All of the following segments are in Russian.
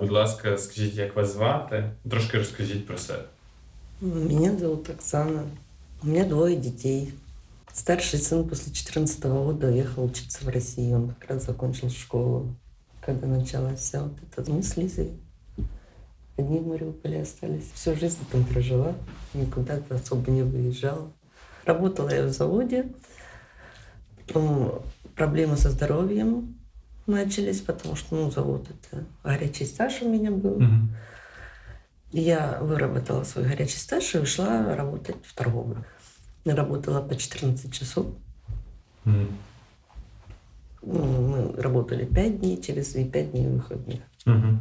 Будь ласка, скажіть, як вас звати? Трошки розкажіть про себе. Меня зовут Оксана. У меня двое детей. Старший сын после 14 года уехал учиться в Россию. Он как раз закончил школу, когда началась вся вот эта... Мы с одни в Мариуполе остались. Всю жизнь там прожила, никуда особо не выезжала. Работала я в заводе. Потом проблемы со здоровьем начались, потому что ну, завод это горячий стаж у меня был. Я выработала свой горячий стаж и ушла работать в торговлю. Работала по 14 часов. Ну, мы работали 5 дней, через 5 дней выходных. Мгм.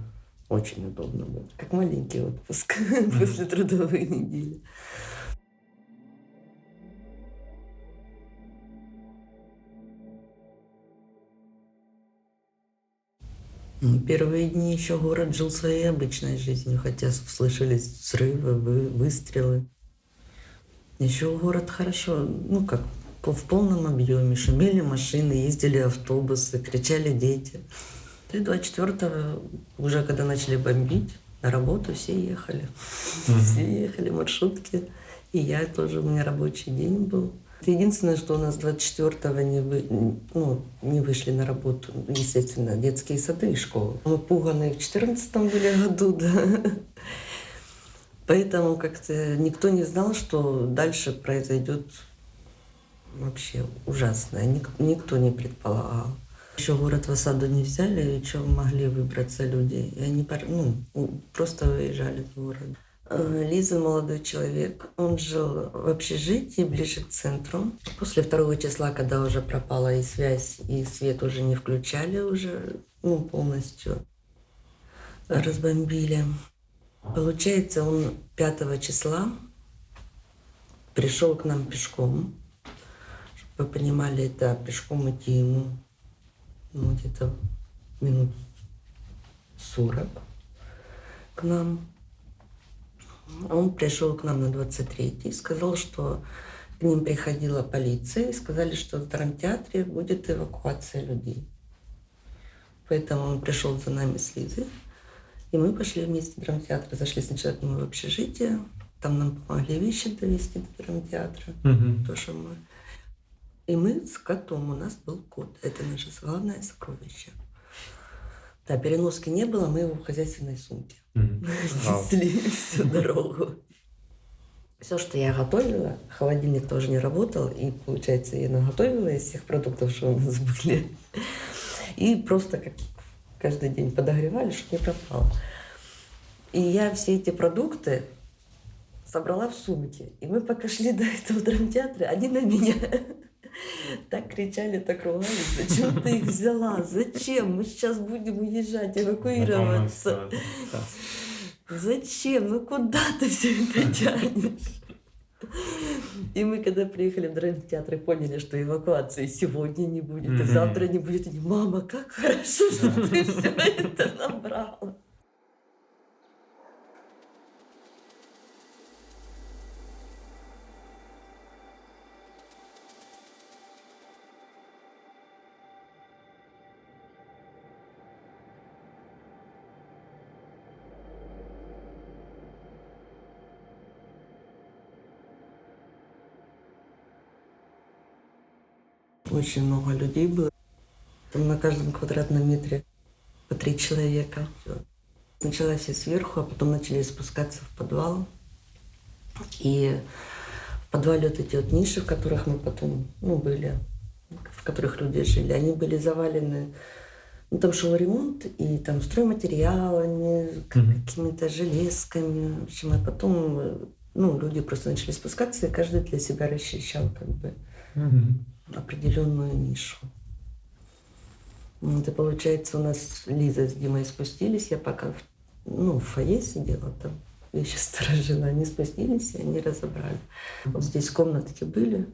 Очень удобно было. Как маленький отпуск после трудовой недели. Первые дни еще город жил своей обычной жизнью, хотя слышались взрывы, вы- выстрелы. Еще город хорошо, ну как, в полном объеме. Шумели машины, ездили автобусы, кричали дети. И 24 уже когда начали бомбить, на работу все ехали. Все ехали, маршрутки. И я тоже, у меня рабочий день был. Единственное, что у нас 24-го не, вы, ну, не вышли на работу, естественно, детские сады и школы. Мы пуганые в 14 были году, да. Поэтому как-то никто не знал, что дальше произойдет вообще ужасное. Ник- никто не предполагал. Еще город в осаду не взяли, и что могли выбраться люди. И они ну, просто выезжали из города. Э, Лиза молодой человек. Он жил в общежитии ближе к центру. После второго числа, когда уже пропала и связь, и свет уже не включали уже ну, полностью, разбомбили. Получается, он 5 числа пришел к нам пешком. Чтобы вы понимали, это пешком идти ему ну, где-то минут 40 к нам. Он пришел к нам на 23 и сказал, что к ним приходила полиция и сказали, что в драмтеатре будет эвакуация людей. Поэтому он пришел за нами с Лизой. И мы пошли вместе в драмтеатр. Зашли сначала к нему в общежитие. Там нам помогли вещи довести до драмтеатра. Мгм. То, что мы... И мы с котом. У нас был кот. Это наше главное сокровище. Да, переноски не было, мы его в хозяйственной сумке несли всю дорогу. Все, что я готовила, холодильник тоже не работал, и, получается, я наготовила из всех продуктов, что у нас были. И просто как каждый день подогревали, чтобы не пропало. И я все эти продукты собрала в сумке. И мы пока шли до этого драмтеатра, они на меня так кричали, так ругались. Зачем ты их взяла? Зачем? Мы сейчас будем уезжать, эвакуироваться. Зачем? Ну куда ты все это тянешь? И мы, когда приехали в драмтеатр, и поняли, что эвакуации сегодня не будет, и завтра не будет. И мама, как хорошо, что ты все это набрала. Очень много людей было. Там на каждом квадратном метре по три человека. Сначала все сверху, а потом начали спускаться в подвал. И в подвале вот эти вот ниши, в которых мы потом ну, были, в которых люди жили, они были завалены. Ну, там шел ремонт, и там стройматериалами, какими-то железками. В общем, а потом э, ну, люди просто начали спускаться, и каждый для себя расчищал как бы Мгм. Определенную нишу. И получается, у нас Лиза с Димой спустились, я пока в, ну, в фойе сидела там, вещи сторожила, они спустились, и они разобрали. Вот здесь комнатки были,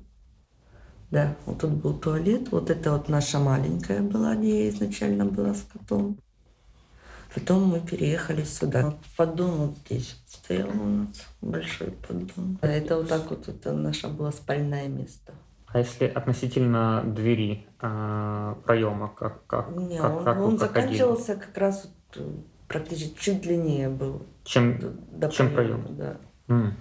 да, вот тут был туалет, вот это вот наша маленькая была, где я изначально была с котом. Потом мы переехали сюда. Поддон вот здесь стоял у нас, большой поддон. А Это вот так вот, это наше было спальное место. А если относительно двери, а, проема, как, как, Не, как, он, как он заканчивался как раз вот, э, практически чуть длиннее был. Чем... До Чем проема, проем? Да. М.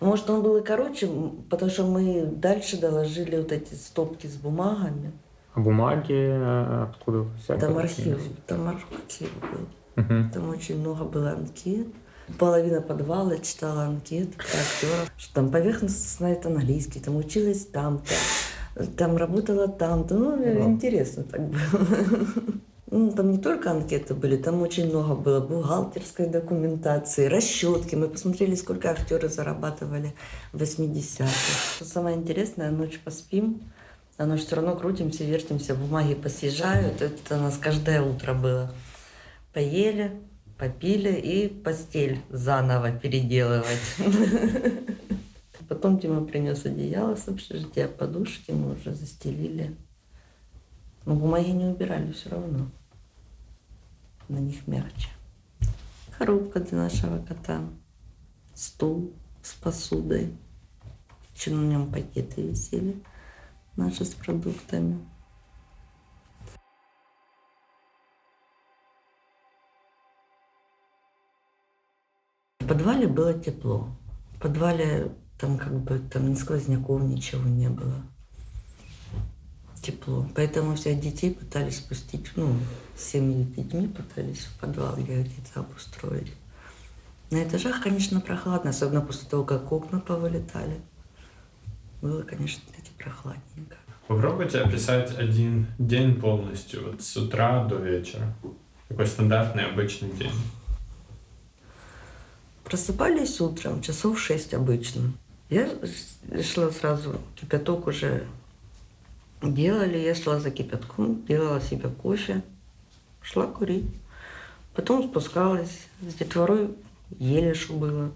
Может, он был и короче, потому что мы дальше доложили вот эти стопки с бумагами. А бумаги э, откуда взяли? Там архив, там архив был. Мгм. Там очень много было анкет. Половина подвала читала анкеты про актеров. Что там поверхностно знает английский, там училась там-то, там работала там-то. Ну, Да. интересно так было. Ну, там не только анкеты были, там очень много было бухгалтерской документации, расчетки. Мы посмотрели, сколько актеры зарабатывали в 80-х. Что самое интересное, ночь поспим, а ночь все равно крутимся, вертимся, бумаги посъезжают. Это у нас каждое утро было. Поели, попили и постель заново переделывать. Потом Дима принес одеяло с общежития, подушки мы уже застелили. Но бумаги не убирали все равно. На них мягче. Коробка для нашего кота. Стул с посудой. Еще на нем пакеты висели наши с продуктами. Подвале было тепло. В подвале там как бы там ни сквозняков, ничего не было. Тепло. Поэтому всех детей пытались спустить, ну, с семьи детьми пытались в подвал, где где-то обустроили. На этажах, конечно, прохладно, особенно после того, как окна повылетали. Было, конечно, таки прохладненько. Попробуйте описать один день полностью, вот с утра до вечера. Такой стандартный обычный день. Просыпались утром, часов шесть обычно. Я шла сразу, кипяток уже делали, я шла за кипятком, делала себе кофе, шла курить. Потом спускалась, с детворой ели, что было.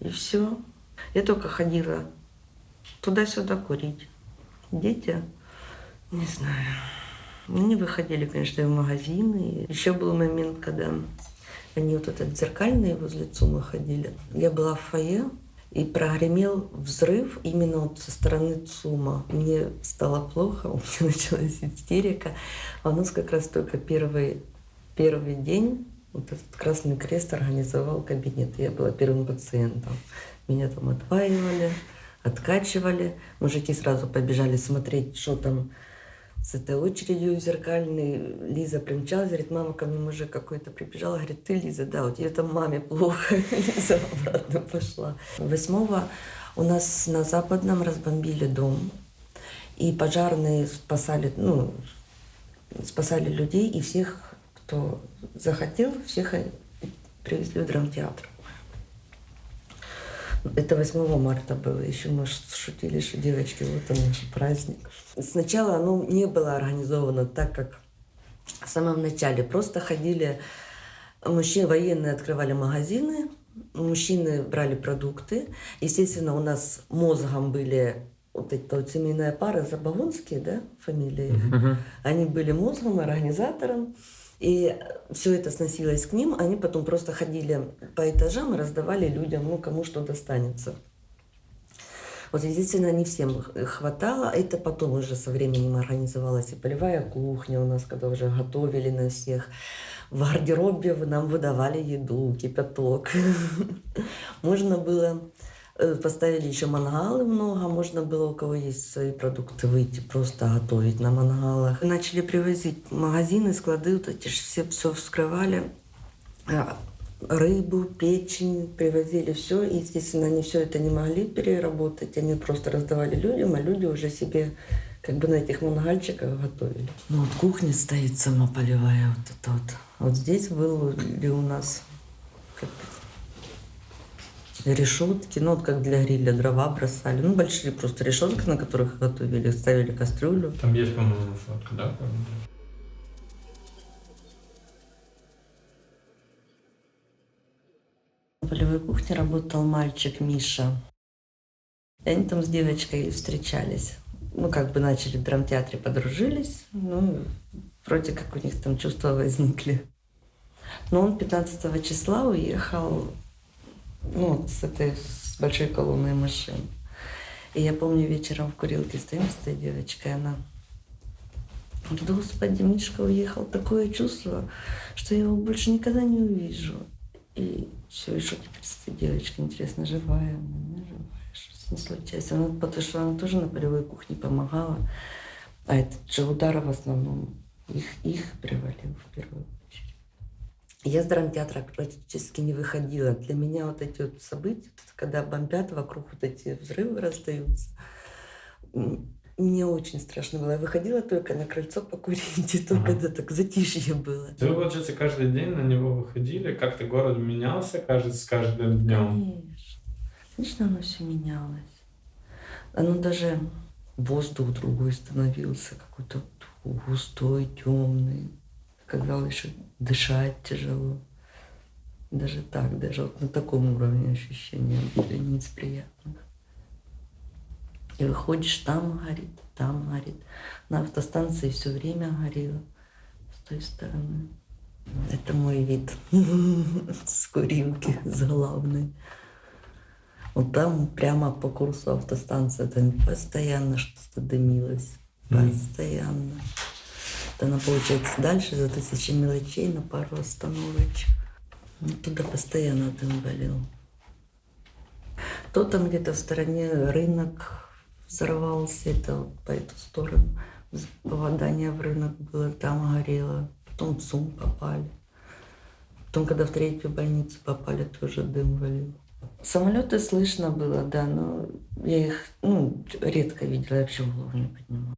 И все. Я только ходила туда-сюда курить. Дети, не знаю, они выходили, конечно, и в магазины. Еще был момент, когда они вот этот зеркальный возле ЦУМа ходили. Я была в фойе, и прогремел взрыв именно вот со стороны ЦУМа. Мне стало плохо, у меня началась истерика. А у нас как раз только первый, первый день вот этот Красный Крест организовал кабинет. Я была первым пациентом. Меня там отпаивали, откачивали. Мужики сразу побежали смотреть, что там с этой очередью зеркальной. Лиза примчалась, говорит, мама, ко мне мужик какой-то прибежал. Говорит, ты, Лиза, да, вот тебе там маме плохо. Лиза обратно пошла. Восьмого у нас на Западном разбомбили дом. И пожарные спасали, ну, спасали людей, и всех, кто захотел, всех привезли в драмтеатр. Это 8 марта было. Еще мы шутили, что девочки, вот он наш праздник. Сначала оно не было организовано так, как в самом начале. Просто ходили мужчины, военные открывали магазины, мужчины брали продукты. Естественно, у нас мозгом были вот эта вот семейная пара Забавонские, да, фамилии. Мгм. Они были мозгом, организатором. И все это сносилось к ним. Они потом просто ходили по этажам и раздавали людям, ну, кому что достанется. Вот, естественно, не всем хватало. Это потом уже со временем организовалась и полевая кухня у нас, когда уже готовили на всех. В гардеробе нам выдавали еду, кипяток. Можно было Поставили еще мангалы много, можно было, у кого есть свои продукты, выйти просто готовить на мангалах. Начали привозить магазины, склады, вот эти ж все все вскрывали. А, Рыбу, печень, привозили все. И, естественно, они все это не могли переработать. Они просто раздавали людям, а люди уже себе как бы на этих мангальчиках готовили. Ну вот кухня стоит самополевая вот это вот. Вот здесь были у нас как решетки, ну вот как для гриля дрова бросали. Ну большие просто решетки, на которых готовили, ставили кастрюлю. Там есть, по-моему, фотка, да? На полевой кухне работал мальчик Миша. И они там с девочкой встречались. Ну, как бы начали в драмтеатре, подружились. Ну, вроде как у них там чувства возникли. Но он 15 числа уехал ну, с этой с большой колонной машин. И я помню, вечером в курилке стоим с этой девочкой, она Вот, Господи, Мишка уехал. Такое чувство, что я его больше никогда не увижу. И все, и что теперь с этой девочкой, интересно, живая она, не живая? Что с ней случается? Она, потому что она тоже на полевой кухне помогала. А этот же удар в основном их, их привалил в первую. Я с драмтеатра практически не выходила. Для меня вот эти вот события, вот когда бомбят, вокруг вот эти взрывы раздаются, мне очень страшно было. Я выходила только на крыльцо покурить, и то, Ага. когда так затишье было. Вы, получается, каждый день на него выходили? Как-то город менялся, кажется, с каждым днем? Конечно. Конечно, оно все менялось. Оно даже воздух другой становился, какой-то густой, темный. Казалось, что дышать тяжело. Даже так, даже вот на таком уровне ощущения были не из приятных. И выходишь, там горит, там горит. На автостанции все время горело с той стороны. Это мой вид с курилки, с главной. Вот там прямо по курсу автостанции, там постоянно что-то дымилось. Постоянно. Вот она, получается, дальше за тысячи мелочей на пару остановочек. Ну, туда постоянно дым валил. То там где-то в стороне рынок взорвался, это по эту сторону. Попадание в рынок было, там горело. Потом в СУМ попали. Потом, когда в третью больницу попали, тоже дым валил. Самолеты слышно было, да, но я их ну, редко видела, я вообще голову не поднимала.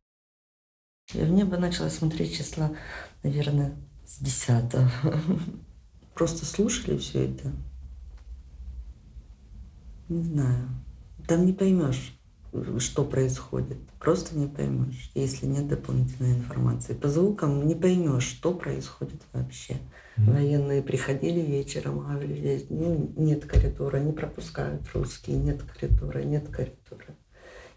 Я в небо начала смотреть числа, наверное, с десятого. Просто слушали все это. Не знаю. Там не поймешь, что происходит. Просто не поймешь, если нет дополнительной информации. По звукам не поймешь, что происходит вообще. Мгм. Военные приходили вечером, говорили, ну, нет коридора, не пропускают русские, нет коридора, нет коридора.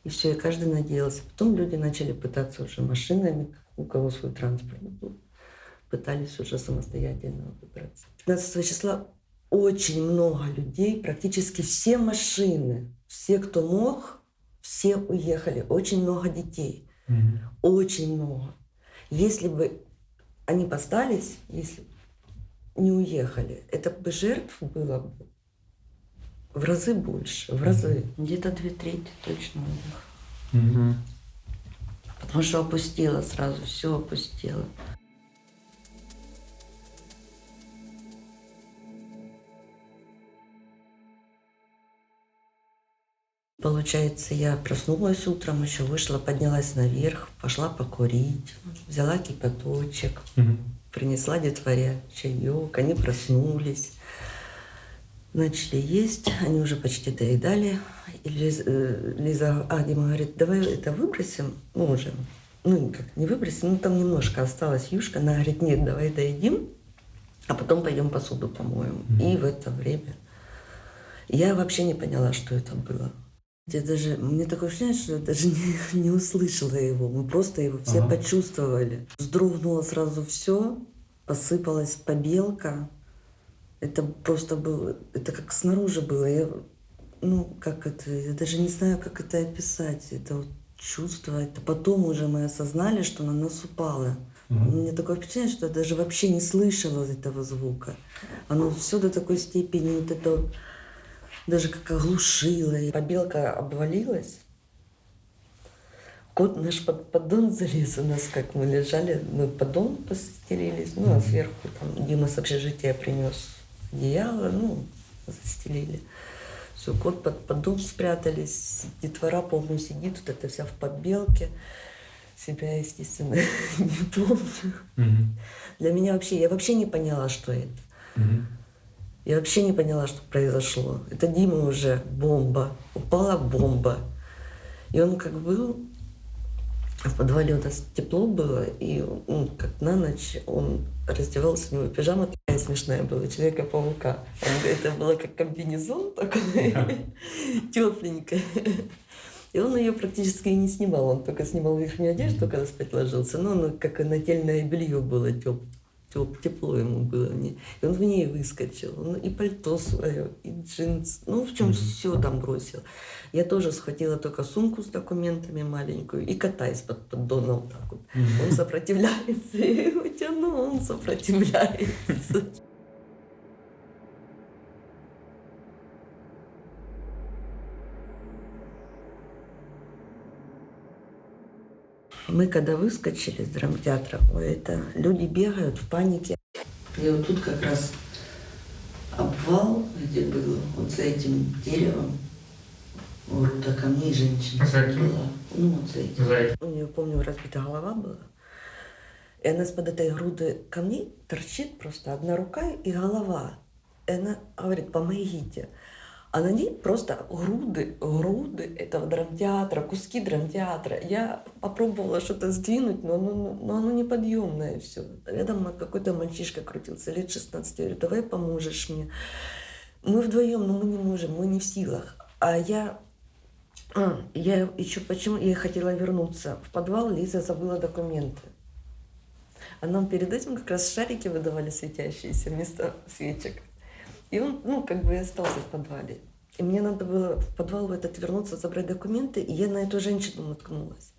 И все, и каждый надеялся. Потом люди начали пытаться уже машинами, у кого свой транспорт был, пытались уже самостоятельно выбраться. 15 числа очень много людей, практически все машины, все, кто мог, все уехали. Очень много детей. Мгм. Очень много. Если бы они остались, если не уехали, это бы жертв было бы в разы больше, в разы. Где-то две трети точно уехало. Мгм. Потому что опустело сразу, все опустело. Получается, я проснулась утром, еще вышла, поднялась наверх, пошла покурить, взяла кипяточек, Мгм. принесла детворе чаек, они проснулись, начали есть, они уже почти доедали. И э, Лиза, а, Дима говорит, давай это выбросим, ну уже, ну как, не выбросим, ну там немножко осталось юшка, она говорит, нет, давай доедим, а потом пойдем посуду помоем. Мгм. И в это время я вообще не поняла, что это было. Я даже, мне такое ощущение, что я даже не, не услышала его. Мы просто его все Ага. почувствовали. Вздрогнуло сразу все, посыпалась побелка. Это просто было, это как снаружи было. Я, ну, как это, я даже не знаю, как это описать. Это вот чувство, это потом уже мы осознали, что на нас упало. Мгм. У меня такое впечатление, что я даже вообще не слышала этого звука. Оно все до такой степени, вот это вот, даже как оглушило. И побелка обвалилась. Кот наш под поддон залез у нас, как мы лежали, мы поддон постелились, ну, а сверху там Дима с общежития принес одеяло, ну, застелили. Все, кот под поддон спрятались, детвора, по-моему, сидит, вот это вся в побелке. Себя, естественно, не помню. Мгм. Для меня вообще, я вообще не поняла, что это. Мгм. Я вообще не поняла, что произошло. Это Дима уже бомба. Упала бомба. И он как был... В подвале у нас тепло было, и ну, как на ночь он раздевался, у него пижама такая смешная была, Человека-паука. Он- Это было как комбинезон такой, тепленькая. И он ее практически и не снимал, он только снимал верхнюю одежду, когда спать ложился, но оно как и нательное белье было теплое. Теп- тепло ему было в ней. И он в ней выскочил. Он и пальто свое, и джинсы. Ну, в чем Мгм. все там бросил. Я тоже схватила только сумку с документами маленькую и кота из-под поддона вот так вот. Он сопротивляется, я его тяну, он сопротивляется. Мы когда выскочили из драмтеатра, ой, это люди бегают в панике. И вот тут как раз обвал, где был, вот за этим деревом, груда камней женщина была. Ну, вот за этим. За этим. У нее, помню, разбита голова была. И она из-под этой груды камней торчит просто одна рука и голова. И она говорит, помогите. А на ней просто груды, груды этого драмтеатра, куски драмтеатра. Я попробовала что-то сдвинуть, но оно, но оно неподъемное все. Рядом какой-то мальчишка крутился, лет 16. Я говорю, давай поможешь мне. Мы вдвоем, но мы не можем, мы не в силах. А я а, я еще почему я хотела вернуться в подвал, Лиза забыла документы. А нам перед этим как раз шарики выдавали светящиеся вместо свечек. И он, ну, как бы и остался в подвале. И мне надо было в подвал в этот вернуться, забрать документы, и я на эту женщину наткнулась.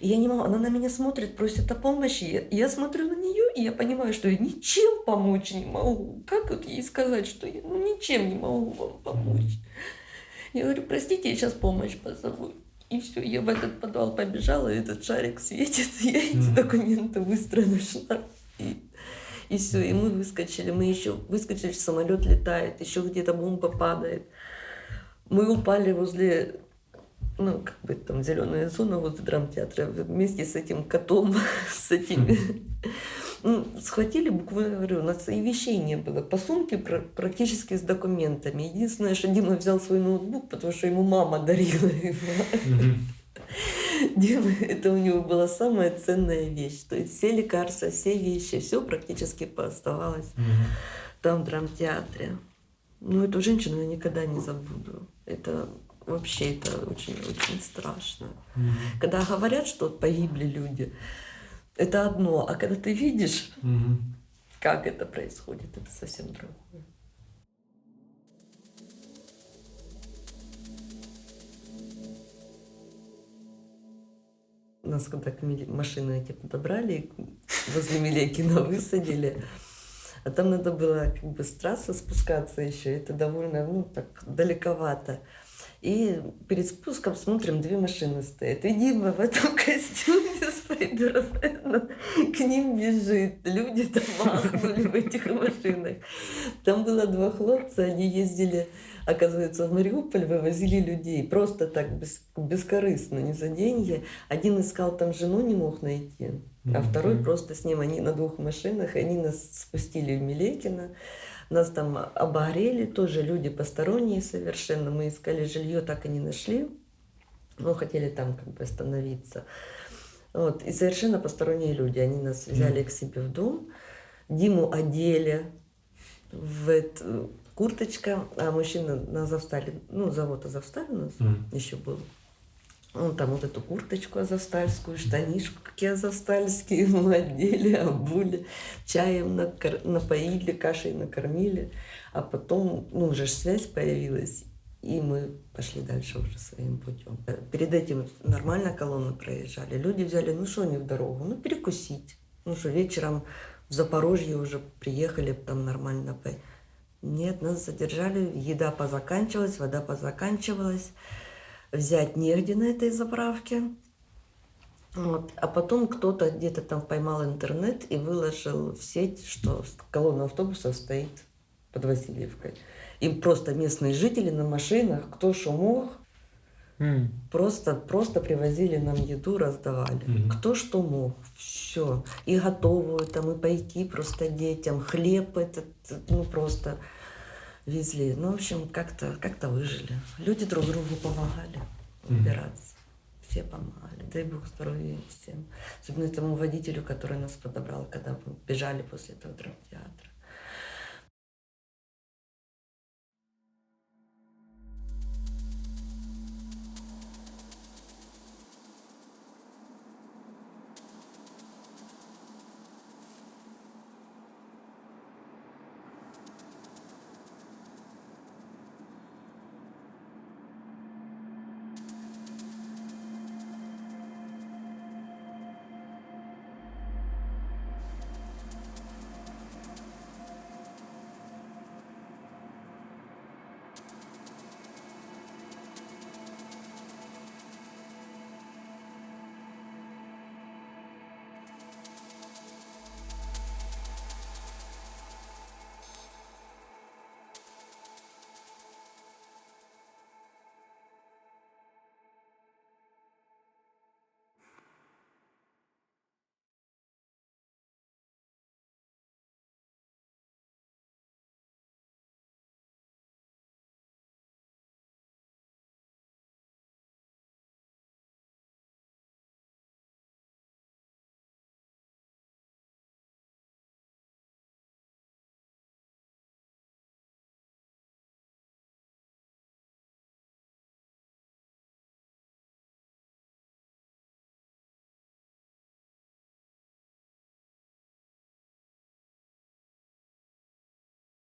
И я не могу, она на меня смотрит, просит о помощи. Я, я смотрю на нее, и я понимаю, что я ничем помочь не могу. Как вот ей сказать, что я ну, ничем не могу вам помочь? Я говорю, простите, я сейчас помощь позову. И все, я в этот подвал побежала, и этот шарик светится, я эти документы быстро нашла. И, все, и мы выскочили. Мы еще выскочили, самолет летает, еще где-то бомба падает. Мы упали возле, ну, как бы там, зеленая зона возле драмтеатра, вместе с этим котом, с этими. Ну, схватили буквально, говорю, у нас и вещей не было. По сумке пр- практически с документами. Единственное, что Дима взял свой ноутбук, потому что ему мама дарила его. Дима, это у него была самая ценная вещь. То есть все лекарства, все вещи, все практически пооставалось Мгм. там, в драмтеатре. Ну, эту женщину я никогда не забуду. Это вообще это очень-очень страшно. Мгм. Когда говорят, что погибли люди, это одно, а когда ты видишь, Мгм. как это происходит, это совсем другое. Нас когда к Миле- машины эти подобрали, возле Милекина высадили, а там надо было как бы с трассы спускаться еще, это довольно, ну, так, далековато. И перед спуском смотрим, две машины стоят. И Дима в этом костюме Спайдермена к ним бежит. Люди там махнули в этих машинах. Там было два хлопца, они ездили, оказывается, в Мариуполь, вывозили людей. Просто так, без, бескорыстно, не за деньги. Один искал там жену, не мог найти. А Мгм. второй просто с ним, они на двух машинах, они нас спустили в Милекино. Нас там обогрели, тоже люди посторонние совершенно. Мы искали жилье, так и не нашли. Ну, хотели там как бы остановиться. Вот. И совершенно посторонние люди. Они нас взяли к себе в дом. Диму одели в эту курточка, а мужчина на Азовстале, ну, завод Азовсталь у нас Мгм. еще был. Он там вот эту курточку азовстальскую, какие азовстальские мы одели, обули, чаем накор- напоили, кашей накормили. А потом, ну, уже связь появилась, и мы пошли дальше уже своим путем. Перед этим нормально колонны проезжали. Люди взяли, ну что они в дорогу? Ну, перекусить. Ну что, вечером в Запорожье уже приехали, там нормально по... Нет, нас задержали, еда позаканчивалась, вода позаканчивалась взять негде на этой заправке. Вот. А потом кто-то где-то там поймал интернет и выложил в сеть, что колонна автобусов стоит под Васильевкой. Им просто местные жители на машинах, кто что мог, М. просто, просто привозили нам еду, раздавали. Мгм. Кто что мог, все. И готовую, там, и пайки просто детям, хлеб этот, ну, просто везли. Ну, в общем, как-то как выжили. Люди друг другу помогали убираться. Все помогали. Дай Бог здоровья всем. Особенно этому водителю, который нас подобрал, когда мы бежали после этого драмтеатра.